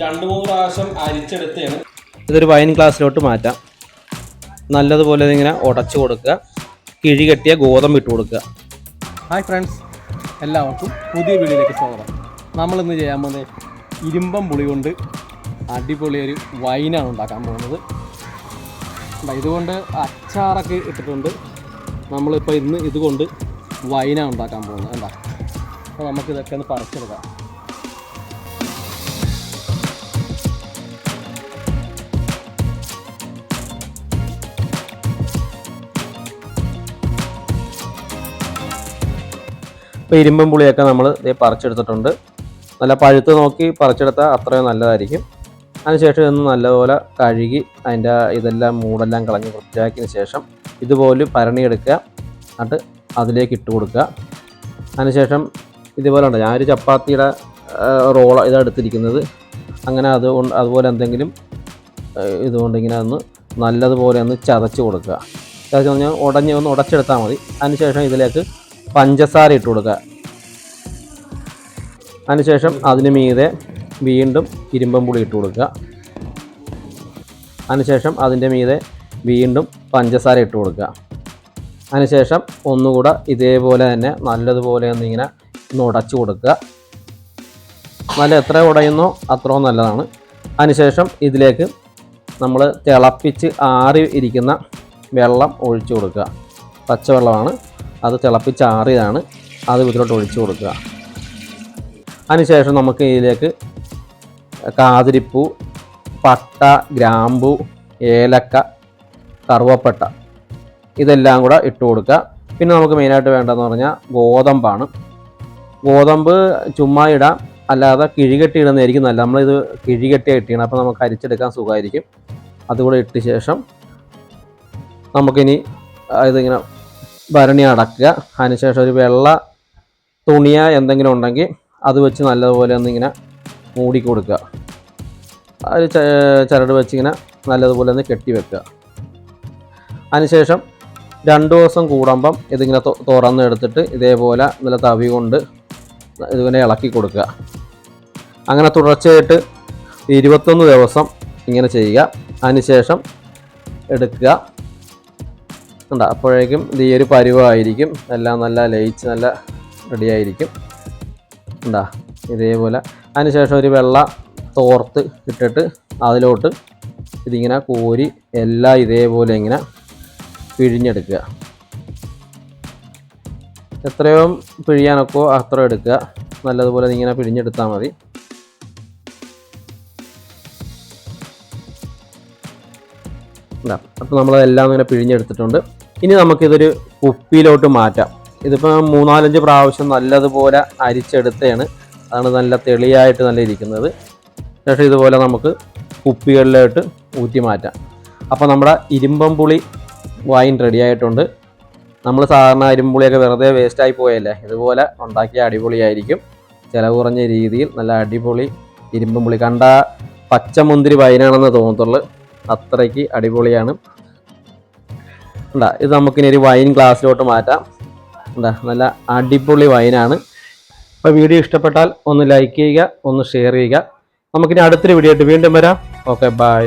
രണ്ട് മൂന്ന് പ്രാവശ്യം അരിച്ചെടുത്താണ് ഇതൊരു വൈൻ ഗ്ലാസ്സിലോട്ട് മാറ്റാം. നല്ലതുപോലെ ഇതിങ്ങനെ ഉടച്ചു കൊടുക്കുക. കിഴി കെട്ടിയ ഗോതമ്പ് ഇട്ട് കൊടുക്കുക. ഹായ് ഫ്രണ്ട്സ് എല്ലാവർക്കും പുതിയ വീഡിയോയിലേക്ക് സ്വാഗതം. നമ്മളിന്ന് ചെയ്യാൻ പോകുന്നത് ഇരുമ്പം പുളി കൊണ്ട് അടിപൊളി ഒരു വൈനാണ് ഉണ്ടാക്കാൻ പോകുന്നത്. ഇതുകൊണ്ട് അച്ചാറൊക്കെ ഇട്ടിട്ടുണ്ട്. നമ്മളിപ്പോൾ ഇന്ന് ഇതുകൊണ്ട് വൈനാണ് ഉണ്ടാക്കാൻ പോകുന്നത്. എന്താ അപ്പോൾ നമുക്കിതൊക്കെ ഒന്ന് പറിച്ചെടുക്കാം. ഇപ്പോൾ ഇരുമ്പും പുളിയൊക്കെ നമ്മൾ ഇതേ പറിച്ചെടുത്തിട്ടുണ്ട്. നല്ല പഴുത്ത് നോക്കി പറിച്ചെടുത്താൽ അത്രയും നല്ലതായിരിക്കും. അതിനുശേഷം ഇതൊന്ന് നല്ലപോലെ കഴുകി അതിന്റെ ഇതെല്ലാം മൂടെല്ലാം കളഞ്ഞ് വൃത്തിയാക്കിയതിന് ശേഷം ഇതുപോലെ പരണിയെടുക്കുക എന്നിട്ട് അതിലേക്ക് ഇട്ട് കൊടുക്കുക. അതിനുശേഷം ഇതുപോലെ ഉണ്ട്. ഞാനൊരു ചപ്പാത്തിയുടെ റോള ഇതാണ് എടുത്തിരിക്കുന്നത്. അങ്ങനെ അതുകൊണ്ട് അതുപോലെ എന്തെങ്കിലും ഇതുകൊണ്ട് ഇങ്ങനെ ഒന്ന് നല്ലതുപോലെ ഒന്ന് ചതച്ച് കൊടുക്കുക. ചതച്ച് പറഞ്ഞാൽ ഉടഞ്ഞ് ഒന്ന് ഉടച്ചെടുത്താൽ മതി. അതിനുശേഷം ഇതിലേക്ക് പഞ്ചസാര ഇട്ട് കൊടുക്കുക. അതിനുശേഷം അതിന് മീതെ വീണ്ടും ഇരുമ്പം പുളി ഇട്ട് കൊടുക്കുക. അതിനുശേഷം അതിന്റെ മീതെ വീണ്ടും പഞ്ചസാര ഇട്ട് കൊടുക്കുക. അതിനുശേഷം ഒന്നുകൂടെ ഇതേപോലെ തന്നെ നല്ലതുപോലെ ഒന്നിങ്ങനെ ഒന്ന് ഉടച്ചു കൊടുക്കുക. നല്ല എത്ര ഉടയുന്നോ അത്രയും നല്ലതാണ്. അതിനുശേഷം ഇതിലേക്ക് നമ്മൾ തിളപ്പിച്ച് ആറി ഇരിക്കുന്ന വെള്ളം ഒഴിച്ചു കൊടുക്കുക. പച്ചവെള്ളമാണ്. അത് തിളപ്പിച്ച് ആറിയതാണ് അത് ഇതിലോട്ട് ഒഴിച്ചു കൊടുക്കുക. അതിനുശേഷം നമുക്ക് ഇതിലേക്ക് കാതിരിപ്പൂ പട്ട ഗ്രാമ്പു ഏലക്ക കറുവപ്പട്ട ഇതെല്ലാം കൂടെ ഇട്ട് കൊടുക്കുക. പിന്നെ നമുക്ക് മെയിനായിട്ട് വേണ്ടതെന്ന് പറഞ്ഞാൽ ഗോതമ്പാണ്. ഗോതമ്പ് ചുമ്മാ ഇടാം. അല്ലാതെ കിഴികെട്ടി ഇടുന്നതായിരിക്കും നല്ല നമ്മളിത് കിഴികെട്ടിയാണ് ഇട്ടിയാണ് അപ്പോൾ നമുക്ക് അരിച്ചെടുക്കാൻ സുഖമായിരിക്കും. അതുകൂടെ ഇട്ട ശേഷം നമുക്കിനി ഇതിങ്ങനെ ഭരണി അടക്കുക. അതിനുശേഷം ഒരു വെള്ള തുണിയ എന്തെങ്കിലും ഉണ്ടെങ്കിൽ അത് വെച്ച് നല്ലതുപോലെ ഒന്നിങ്ങനെ മൂടി കൊടുക്കുക. ഒരു ചരട് വെച്ച് ഇങ്ങനെ നല്ലതുപോലെ ഒന്ന് കെട്ടി വെക്കുക. അതിനുശേഷം രണ്ട് ദിവസം കൂടുമ്പം ഇതിങ്ങനെ തുറന്ന് എടുത്തിട്ട് ഇതേപോലെ നല്ല തവി കൊണ്ട് ഇതിങ്ങനെ ഇളക്കി കൊടുക്കുക. അങ്ങനെ തുടർച്ചയായിട്ട് ഇരുപത്തൊന്ന് ദിവസം ഇങ്ങനെ ചെയ്യുക. അതിനുശേഷം എടുക്കുക. ഉണ്ട്. അപ്പോഴേക്കും ഇത് ഈ ഒരു പരുവമായിരിക്കും എല്ലാം നല്ല ലയിച്ച് നല്ല റെഡി ആയിരിക്കും. ഉണ്ടാ ഇതേപോലെ. അതിനുശേഷം ഒരു വെള്ള തോർത്ത് ഇട്ടിട്ട് അതിലോട്ട് ഇതിങ്ങനെ കോരി എല്ലാം ഇതേപോലെ ഇങ്ങനെ പിഴിഞ്ഞെടുക്കുക. എത്രയോ പിഴിയാനൊക്കെ അത്ര എടുക്കുക. നല്ലതുപോലെ ഇങ്ങനെ പിഴിഞ്ഞെടുത്താൽ മതി. അപ്പോൾ നമ്മളതെല്ലാം ഇങ്ങനെ പിഴിഞ്ഞെടുത്തിട്ടുണ്ട്. ഇനി നമുക്കിതൊരു കുപ്പിയിലോട്ട് മാറ്റാം. ഇതിപ്പോൾ മൂന്നാലഞ്ച് പ്രാവശ്യം നല്ലതുപോലെ അരിച്ചെടുത്തതാണ് അതാണ് നല്ല തെളിയായിട്ട് നല്ല ഇരിക്കുന്നത്. ശേഷം ഇതുപോലെ നമുക്ക് കുപ്പികളിലോട്ട് ഊറ്റി മാറ്റാം. അപ്പോൾ നമ്മുടെ ഇരുമ്പം പുളി വൈൻ റെഡി ആയിട്ടുണ്ട്. നമ്മൾ സാധാരണ ഇരുമ്പുളിയൊക്കെ വെറുതെ വേസ്റ്റായി പോയല്ലേ? ഇതുപോലെ ഉണ്ടാക്കിയ അടിപൊളിയായിരിക്കും. ചിലവ് കുറഞ്ഞ രീതിയിൽ നല്ല അടിപൊളി ഇരുമ്പം പുളി. കണ്ട പച്ചമുന്തിരി വൈനാണെന്ന് തോന്നത്തുള്ളൂ. അത്രയ്ക്ക് അടിപൊളിയാണ്. ഉണ്ടാ ഇത് നമുക്കിനി ഒരു വൈൻ ഗ്ലാസ്സിലോട്ട് മാറ്റാം. എന്താ നല്ല അടിപൊളി വൈനാണ് അപ്പോൾ വീഡിയോ ഇഷ്ടപ്പെട്ടാൽ ഒന്ന് ലൈക്ക് ചെയ്യുക ഒന്ന് ഷെയർ ചെയ്യുക. നമുക്കിനി അടുത്തൊരു വീഡിയോ ആയിട്ട് വീണ്ടും വരാം. Okay bye